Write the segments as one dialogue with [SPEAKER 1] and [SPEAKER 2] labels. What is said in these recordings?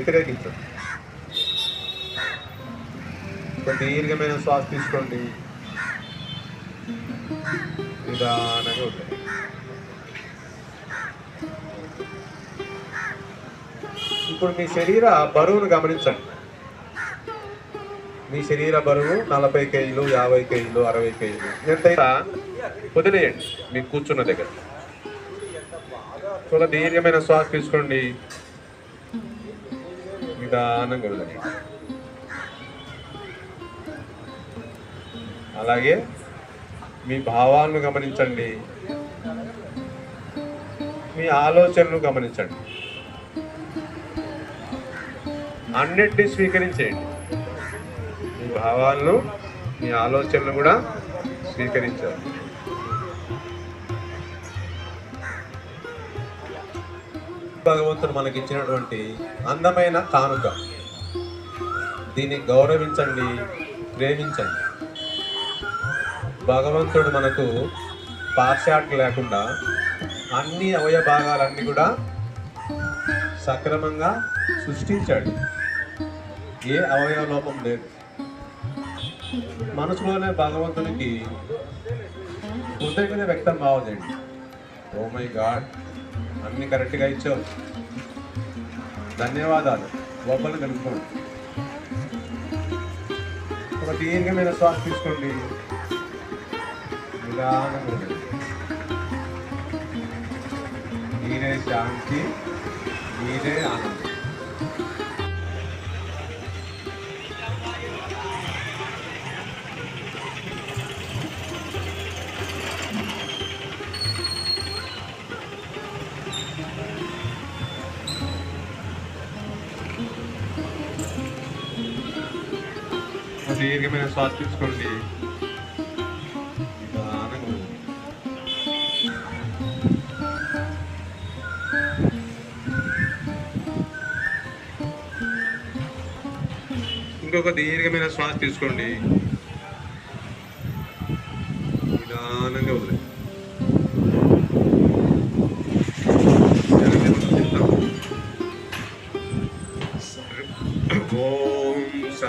[SPEAKER 1] వ్యతిరేకించండి ఒక దీర్ఘమైన శ్వాస తీసుకోండి. నిదానంగా ఉంటాయి ఇప్పుడు మీ శరీర బరువును గమనించండి. మీ శరీర బరువు నలభై కేజీలు యాభై కేజీలు అరవై కేజీలు. ఎంతైనా వదిలేయండి. మీకు కూర్చున్న దగ్గర. చాలా దీర్ఘమైన శ్వాస తీసుకోండి. నిదానంగా వెళ్ళండి అలాగే మీ భావాలను గమనించండి. మీ ఆలోచనలు గమనించండి. అన్నిటినీ స్వీకరించేయండి. మీ భావాలను మీ ఆలోచనలు కూడా స్వీకరించాలి. భగవంతుడు మనకి ఇచ్చినటువంటి అందమైన కానుక. దీన్ని గౌరవించండి ప్రేమించండి. భగవంతుడు మనకు పాశ్చాట్లు లేకుండా అన్ని అవయ భాగాలన్నీ కూడా సక్రమంగా సృష్టించాడు. ఏ అవయవ లోపం లేదు. మనసులోనే భగవంతునికి కృతజ్ఞత వ్యక్తం కావదండి ఓ oh మై గాడ్ అన్ని కరెక్ట్గా ఇచ్చావు. ధన్యవాదాలు. లోపల కలుపుకోండి ఒక దీర్ఘమైన శ్వాస తీసుకోండి? నిదానంగా మీరే శాంతి మీరే ఆనందం. దీర్ఘమైన శ్వాస తీసుకోండి. ఇంకొక దీర్ఘమైన శ్వాస తీసుకోండి.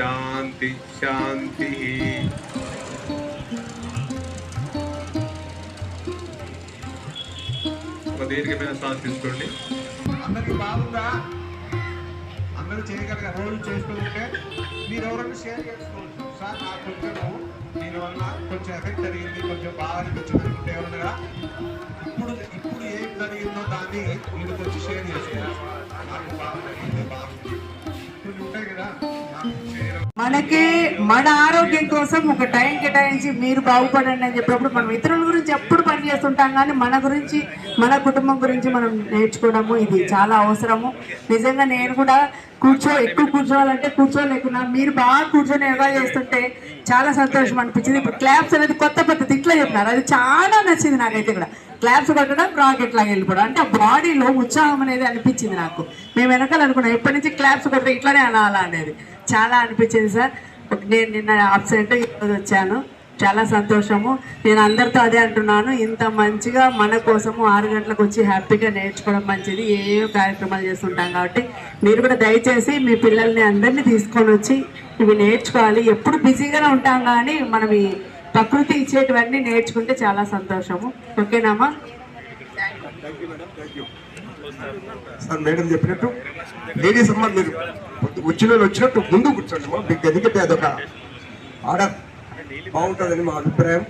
[SPEAKER 1] శాంతి శాంతి. శాంతి ఒక దీర్ఘమైన శ్వాస తీసుకోండి.
[SPEAKER 2] అందరికి బాగుందా? అందరూ చేయగలిగే రోజు చేసుకుంటే ఉంటే మీరు ఎవరైనా షేర్ చేసుకోవచ్చు. సార్ నాకు కొంచెము దీనివల్ల కొంచెం ఎఫెక్ట్ జరిగింది. కొంచెం బాగా అనిపించింది అనుకుంటే ఎవరైనా ఇప్పుడు ఇప్పుడు ఏం జరిగిందో దాన్ని మీరు కొంచెం షేర్ చేసుకోవచ్చు నాకు బాగా జరిగింది బాగుంది ఇప్పుడు ఉంటాయి కదా? నాకు
[SPEAKER 3] మనకి మన ఆరోగ్యం కోసం ఒక టైం కేటాయించి మీరు బాగుపడండి అని చెప్పినప్పుడు మనం ఇతరుల గురించి ఎప్పుడు పని చేస్తుంటాం కానీ మన గురించి మన కుటుంబం గురించి మనం నేర్చుకోవడము ఇది చాలా అవసరము. నిజంగా నేను కూడా కూర్చో ఎక్కువ కూర్చోవాలంటే కూర్చోలేకున్నా మీరు బాగా కూర్చొని యోగా చేస్తుంటే చాలా సంతోషం అనిపించింది. ఇప్పుడు క్లాప్స్ అనేది కొత్త పద్ధతి ఇట్లా చెప్పినారు. అది చాలా నచ్చింది నాకైతే కూడా. క్లాప్స్ కొట్టడం రాకెట్ లాగా వెళ్ళిపోవడం. అంటే ఆ బాడీలో ఉత్సాహం అనేది అనిపించింది నాకు. మేము వెనకాలనుకున్నాం ఎప్పటి నుంచి క్లాప్స్ కొట్టడం ఇట్లానే అనాలా అనేది. చాలా అనిపించింది సార్. నేను నిన్న అబ్సెంట్ ఈరోజు వచ్చాను. చాలా సంతోషము. నేను అందరితో అదే అంటున్నాను. ఇంత మంచిగా మన కోసము ఆరు గంటలకు వచ్చి హ్యాపీగా నేర్చుకోవడం మంచిది. ఏ ఏ కార్యక్రమాలు చేస్తుంటాం కాబట్టి మీరు కూడా దయచేసి మీ పిల్లల్ని అందరినీ తీసుకొని వచ్చి ఇవి నేర్చుకోవాలి. ఎప్పుడు బిజీగానే ఉంటాం కానీ మనం ఈ ప్రకృతి ఇచ్చేటివన్నీ నేర్చుకుంటే చాలా సంతోషము. ఓకేనామా?
[SPEAKER 2] సార్ మేడం చెప్పినట్టు లేడీస్ అమ్మ మీరు వచ్చిన వాళ్ళు వచ్చినట్టు ముందు కూర్చోండి అమ్మా. మీకు ఎందుకంటే అదొక ఆర్డర్. బాగుంటుందని మా అభిప్రాయం.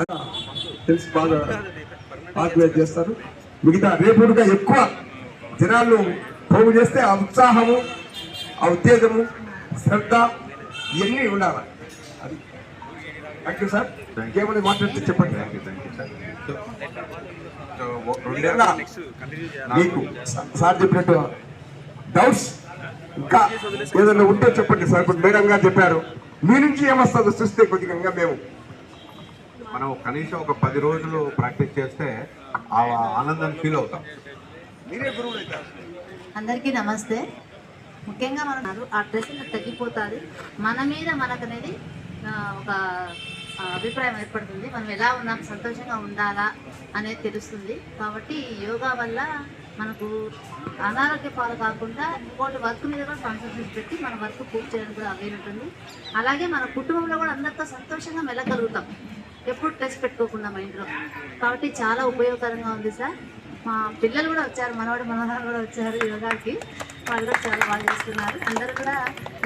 [SPEAKER 2] అలా తెలిసి బాగా ఆర్గనైజ్ చేస్తారు. మిగతా రేపుడుగా ఎక్కువ జనాలు పోగు చేస్తే ఆ ఉత్సాహము ఆ ఉత్తేజము శ్రద్ధ ఇవన్నీ ఉండాలి. అది. థ్యాంక్ యూ సార్ ఇంకేమైనా మాట్లాడితే చెప్పండి. రెండేళ్ళ మీకు సార్ చెప్పినట్టు డౌట్స్ ఇంకా ఏదైనా ఉంటే చెప్పండి సార్. ఇప్పుడు మేడం గారు చెప్పారు మీ నుంచి ఏమొస్తుందో చూస్తే కొద్దిగా ఇంకా మేము.
[SPEAKER 4] మనం కనీసం ఒక పది రోజులు ప్రాక్టీస్ చేస్తే ఆ ఆనందాన్ని ఫీల్ అవుతాం.
[SPEAKER 5] అందరికీ నమస్తే. ముఖ్యంగా మనం ఆ డ్రెస్సింగ్ తగ్గిపోతుంది. మన మీద మనకు అనేది ఆ, ఒక అభిప్రాయం ఏర్పడుతుంది. మనం ఎలా ఉన్నాం? సంతోషంగా ఉండాలా? అనేది తెలుస్తుంది. కాబట్టి యోగా వల్ల మనకు అనారోగ్య పాలు కాకుండా ఇంకోటి వర్క్ మీద కూడా కాన్సన్ట్రేట్ పెట్టి మన వర్క్ పూర్తి చేయడానికి కూడా అవే ఉంటుంది. అలాగే మన కుటుంబంలో కూడా అందరితో సంతోషంగా మెలగలుగుతాం. ఎప్పుడు స్ట్రెస్ పెట్టుకోకుండా మైండ్లో కాబట్టి చాలా ఉపయోగకరంగా ఉంది సార్. మా పిల్లలు కూడా వచ్చారు. మనవాడు మనవరాలు కూడా వచ్చారు యోగాకి. వాళ్ళు కూడా చాలా బాగా చేస్తున్నారు. అందరూ కూడా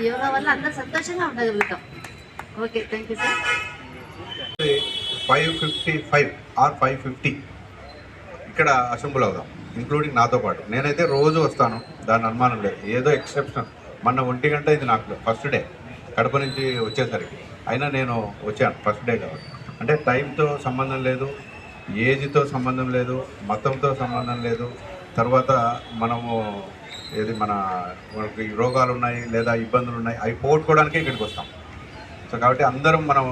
[SPEAKER 5] యోగా వల్ల అందరూ సంతోషంగా ఉండగలుగుతాం. Okay thank you sir.
[SPEAKER 4] Five fifty five or five fifty ఇక్కడ అసెంబ్లీ అవుదాం ఇంక్లూడింగ్ నాతో పాటు. నేనైతే రోజు వస్తాను దాని అనుమానం లేదు. ఏదో ఎక్సెప్షన్ మొన్న ఒంటి గంట ఇది నాకు ఫస్ట్ డే కడప నుంచి వచ్చేసరికి. అయినా నేను వచ్చాను ఫస్ట్ డే కాబట్టి. అంటే టైంతో సంబంధం లేదు ఏజ్తో సంబంధం లేదు మతంతో సంబంధం లేదు. తర్వాత మనము ఏది మన మనకి రోగాలు ఉన్నాయి లేదా ఇబ్బందులు ఉన్నాయి అవి పోగొట్టుకోవడానికే ఇక్కడికి వస్తాం. సో కాబట్టి అందరం మనం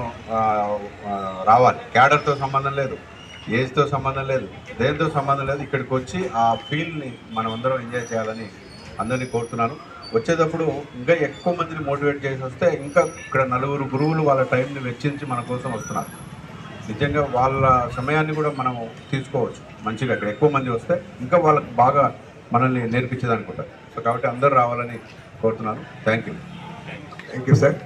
[SPEAKER 4] రావాలి. క్యాడర్తో సంబంధం లేదు ఏజ్తో సంబంధం లేదు దేనితో సంబంధం లేదు. ఇక్కడికి వచ్చి ఆ ఫీల్ని మనం అందరం ఎంజాయ్ చేయాలని అందరినీ కోరుతున్నాను. వచ్చేటప్పుడు ఇంకా ఎక్కువ మందిని మోటివేట్ చేసి వస్తే ఇంకా ఇక్కడ నలుగురు గురువులు వాళ్ళ టైంని వెచ్చించి మన కోసం వస్తున్నారు. నిజంగా వాళ్ళ సమయాన్ని కూడా మనం తీసుకోవచ్చు. మంచిగా ఇక్కడ ఎక్కువ మంది వస్తే ఇంకా వాళ్ళకి బాగా మనల్ని నేర్పించేది అనుకుంటారు. సో కాబట్టి అందరూ రావాలని కోరుతున్నాను. Thank you
[SPEAKER 2] thank you sir